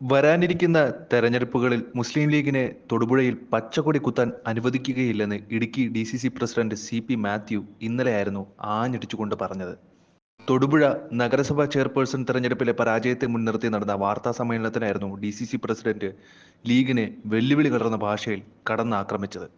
വരാനിരിക്കുന്ന തെരഞ്ഞെടുപ്പുകളിൽ മുസ്ലിം ലീഗിനെ തൊടുപുഴയിൽ പച്ചക്കൊടി കുത്താൻ അനുവദിക്കുകയില്ലെന്ന് Idukki D C C president C P Mathew ഇന്നലെയായിരുന്നു ആഞ്ഞടിച്ചുകൊണ്ട് പറഞ്ഞത്. തൊടുപുഴ നഗരസഭാ ചെയർപേഴ്സൺ തെരഞ്ഞെടുപ്പിലെ പരാജയത്തെ മുൻനിർത്തി നടന്ന വാർത്താ സമ്മേളനത്തിലായിരുന്നു ഡി സി സി പ്രസിഡന്റ് ലീഗിനെ വെല്ലുവിളി കലർന്ന ഭാഷയിൽ കടന്നാക്രമിച്ചത്.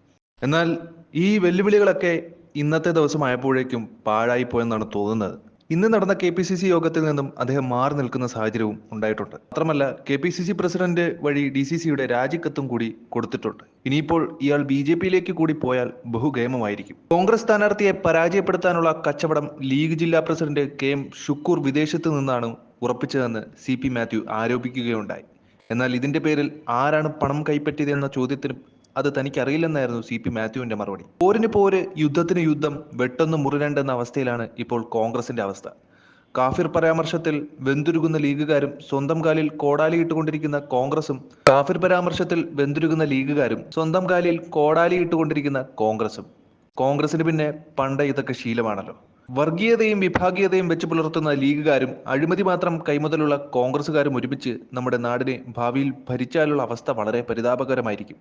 എന്നാൽ ഈ വെല്ലുവിളികളൊക്കെ ഇന്നത്തെ ദിവസമായപ്പോഴേക്കും പാഴായിപ്പോയെന്നാണ് തോന്നുന്നത്. ഇന്ന് നടന്ന കെ പി സി സി യോഗത്തിൽ നിന്നും അദ്ദേഹം മാറി നിൽക്കുന്ന സാഹചര്യവും ഉണ്ടായിട്ടുണ്ട്. മാത്രമല്ല K P C C president വഴി ഡി സി സിയുടെ രാജിക്കത്തും കൂടി കൊടുത്തിട്ടുണ്ട്. ഇനിയിപ്പോൾ ഇയാൾ ബി ജെ പിയിലേക്ക് കൂടി പോയാൽ ബഹുഗേമമായിരിക്കും. കോൺഗ്രസ് സ്ഥാനാർത്ഥിയെ പരാജയപ്പെടുത്താനുള്ള കച്ചവടം ലീഗ് ജില്ലാ പ്രസിഡന്റ് കെ എം ഷുക്കൂർ വിദേശത്ത് നിന്നാണ് ഉറപ്പിച്ചതെന്ന് സി പി മാത്യു ആരോപിക്കുകയുണ്ടായി. എന്നാൽ ഇതിന്റെ പേരിൽ ആരാണ് പണം കൈപ്പറ്റിയതെന്ന ചോദ്യത്തിനും അത് തനിക്കറിയില്ലെന്നായിരുന്നു സി പി മാത്യുവിന്റെ മറുപടി. പോരിന് പോര് യുദ്ധത്തിന് യുദ്ധം വെട്ടൊന്ന് മുറിരണ്ടെന്ന അവസ്ഥയിലാണ് ഇപ്പോൾ കോൺഗ്രസിന്റെ അവസ്ഥ. കാഫിർ പരാമർശത്തിൽ വെന്തുരുകുന്ന ലീഗുകാരും സ്വന്തം കാലിൽ കോടാലി ഇട്ടുകൊണ്ടിരിക്കുന്ന കോൺഗ്രസും കാഫിർ പരാമർശത്തിൽ വെന്തുരുകുന്ന ലീഗുകാരും സ്വന്തം കാലിൽ കോടാലി ഇട്ടുകൊണ്ടിരിക്കുന്ന കോൺഗ്രസും. കോൺഗ്രസിന് പിന്നെ പണ്ട് ഇതൊക്കെ ശീലമാണല്ലോ. വർഗീയതയും വിഭാഗീയതയും വെച്ച് പുലർത്തുന്ന ലീഗുകാരും അഴിമതി മാത്രം കൈമുതലുള്ള കോൺഗ്രസുകാരും ഒരുമിച്ച് നമ്മുടെ നാടിനെ ഭാവിയിൽ ഭരിച്ചാലുള്ള അവസ്ഥ വളരെ പരിതാപകരമായിരിക്കും.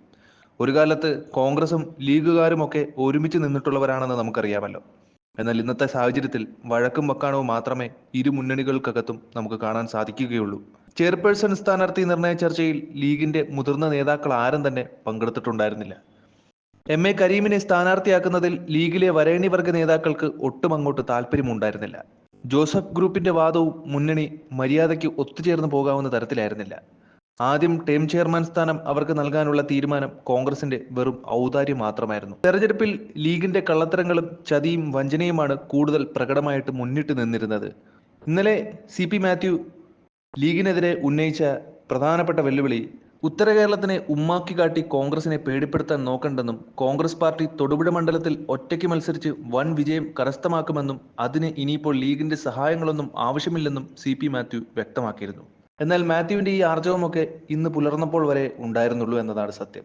ഒരു കാലത്ത് കോൺഗ്രസും ലീഗുകാരും ഒക്കെ ഒരുമിച്ച് നിന്നിട്ടുള്ളവരാണെന്ന് നമുക്കറിയാമല്ലോ. എന്നാൽ ഇന്നത്തെ സാഹചര്യത്തിൽ വഴക്കും വക്കാണവും മാത്രമേ ഇരു മുന്നണികൾക്കകത്തും നമുക്ക് കാണാൻ സാധിക്കുകയുള്ളൂ. ചെയർപേഴ്സൺ സ്ഥാനാർത്ഥി നിർണയ ചർച്ചയിൽ ലീഗിന്റെ മുതിർന്ന നേതാക്കൾ ആരും തന്നെ പങ്കെടുത്തിട്ടുണ്ടായിരുന്നില്ല. എം എ കരീമിനെ സ്ഥാനാർത്ഥിയാക്കുന്നതിൽ ലീഗിലെ വരേണി വർഗ നേതാക്കൾക്ക് ഒട്ടും അങ്ങോട്ട് താല്പര്യമുണ്ടായിരുന്നില്ല. ജോസഫ് ഗ്രൂപ്പിന്റെ വാദവും മുന്നണി മര്യാദയ്ക്ക് ഒത്തുചേർന്ന് പോകാവുന്ന തരത്തിലായിരുന്നില്ല. ആദ്യം ടീം ചെയർമാൻ സ്ഥാനം അവർക്ക് നൽകാനുള്ള തീരുമാനം കോൺഗ്രസിന്റെ വെറും ഔദാര്യം മാത്രമായിരുന്നു. തെരഞ്ഞെടുപ്പിൽ ലീഗിന്റെ കള്ളത്തരങ്ങളും ചതിയും വഞ്ചനയുമാണ് കൂടുതൽ പ്രകടമായിട്ട് മുന്നിട്ട് നിന്നിരുന്നത്. ഇന്നലെ സി പി മാത്യു ലീഗിനെതിരെ ഉന്നയിച്ച പ്രധാനപ്പെട്ട വെല്ലുവിളി ഉത്തര കേരളത്തിനെ ഉമ്മാക്കി കാട്ടി കോൺഗ്രസിനെ പേടിപ്പെടുത്താൻ നോക്കണ്ടെന്നും കോൺഗ്രസ് പാർട്ടി തൊടുപുഴ മണ്ഡലത്തിൽ ഒറ്റയ്ക്ക് മത്സരിച്ച് വൻ വിജയം കരസ്ഥമാക്കുമെന്നും അതിന് ഇനിയിപ്പോൾ ലീഗിന്റെ സഹായങ്ങളൊന്നും ആവശ്യമില്ലെന്നും സി മാത്യു വ്യക്തമാക്കിയിരുന്നു. എന്നാൽ മാത്യുവിന്റെ ഈ ആർജവമൊക്കെ ഇന്ന് പുലർന്നപ്പോൾ വരെ ഉണ്ടായിരുന്നുള്ളൂ എന്നതാണ് സത്യം.